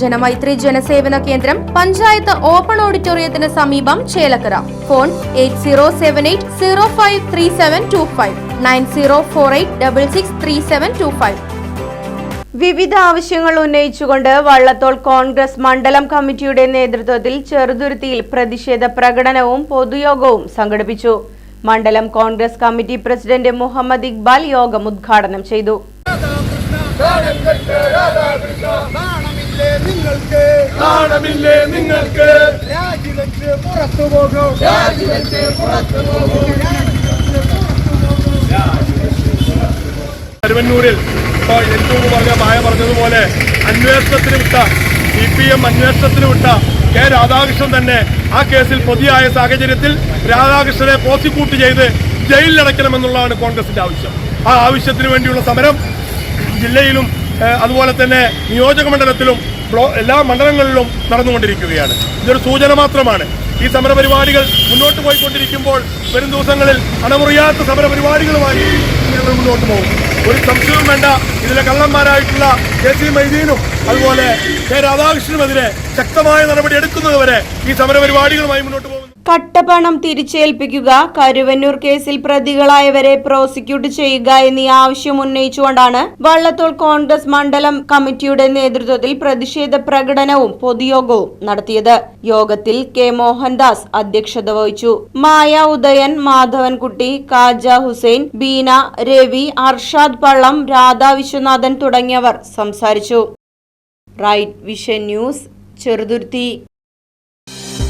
ജനമൈത്രി ജനസേവന കേന്ദ്രം പഞ്ചായത്ത് ഓപ്പൺ ഓഡിറ്റോറിയത്തിന് സമീപം Chelakkara. Phone eight zero seven eight zero five three seven two five nine zero four eight double six three seven two five. വിവിധ ആവശ്യങ്ങൾ ഉന്നയിച്ചുകൊണ്ട് വള്ളത്തോൾ കോൺഗ്രസ് മണ്ഡലം കമ്മിറ്റിയുടെ നേതൃത്വത്തിൽ ചെറുതുരുത്തിയിൽ പ്രതിഷേധ പ്രകടനവും പൊതുയോഗവും സംഘടിപ്പിച്ചു. മണ്ഡലം കോൺഗ്രസ് കമ്മിറ്റി പ്രസിഡന്റ് മുഹമ്മദ് ഇക്ബാൽ യോഗം ഉദ്ഘാടനം ചെയ്തു. നാണമില്ലേ നിങ്ങൾക്ക്? രാജിവെച്ച് പുറത്തു പോകും. രാജിവെച്ച് പുറത്തു പോകും. കരുവന്നൂരിൽ ഇപ്പോൾ ഏറ്റവും പറഞ്ഞ മായ പറഞ്ഞതുപോലെ അന്വേഷണത്തിന് വിട്ട സി പി എം അന്വേഷണത്തിന് വിട്ട കെ രാധാകൃഷ്ണൻ തന്നെ ആ കേസിൽ പ്രതിയായ സാഹചര്യത്തിൽ രാധാകൃഷ്ണനെ പ്രോസിക്യൂട്ട് ചെയ്ത് ജയിലിലടയ്ക്കണമെന്നുള്ളതാണ് കോൺഗ്രസിന്റെ ആവശ്യം. ആ ആവശ്യത്തിന് വേണ്ടിയുള്ള സമരം ജില്ലയിലും അതുപോലെ തന്നെ നിയോജക മണ്ഡലത്തിലും എല്ലാ മണ്ഡലങ്ങളിലും നടന്നുകൊണ്ടിരിക്കുകയാണ്. ഇതൊരു സൂചന മാത്രമാണ്. ഈ സമരപരിപാടികൾ മുന്നോട്ട് പോയിക്കൊണ്ടിരിക്കുമ്പോൾ വരും ദിവസങ്ങളിൽ അണമുറിയാത്ത സമരപരിപാടികളുമായി ഞങ്ങൾ മുന്നോട്ട് പോകും. ഒരു സംശയവും വേണ്ട. ഇതിലെ കള്ളന്മാരായിട്ടുള്ള കെ സി മൈദീനും അതുപോലെ കെ രാധാകൃഷ്ണനുമെതിരെ ശക്തമായ നടപടി എടുക്കുന്നതുവരെ ഈ സമരപരിപാടികളുമായി മുന്നോട്ട് പോകും. കട്ടപ്പണം തിരിച്ചേൽപ്പിക്കുക കരുവന്നൂർ കേസിൽ പ്രതികളായവരെ പ്രോസിക്യൂട്ട് ചെയ്യുക എന്നീ ആവശ്യം ഉന്നയിച്ചുകൊണ്ടാണ് വള്ളത്തോൾ കോൺഗ്രസ് മണ്ഡലം കമ്മിറ്റിയുടെ നേതൃത്വത്തിൽ പ്രതിഷേധ പ്രകടനവും പൊതുയോഗവും നടത്തിയത്. യോഗത്തിൽ കെ മോഹൻദാസ് അധ്യക്ഷത വഹിച്ചു. മായ ഉദയൻ മാധവൻകുട്ടി കാജ ഹുസൈൻ ബീന രവി അർഷാദ് പള്ളം രാധാ വിശ്വനാഥൻ തുടങ്ങിയവർ സംസാരിച്ചു. Right vision news Cheruthuruthy.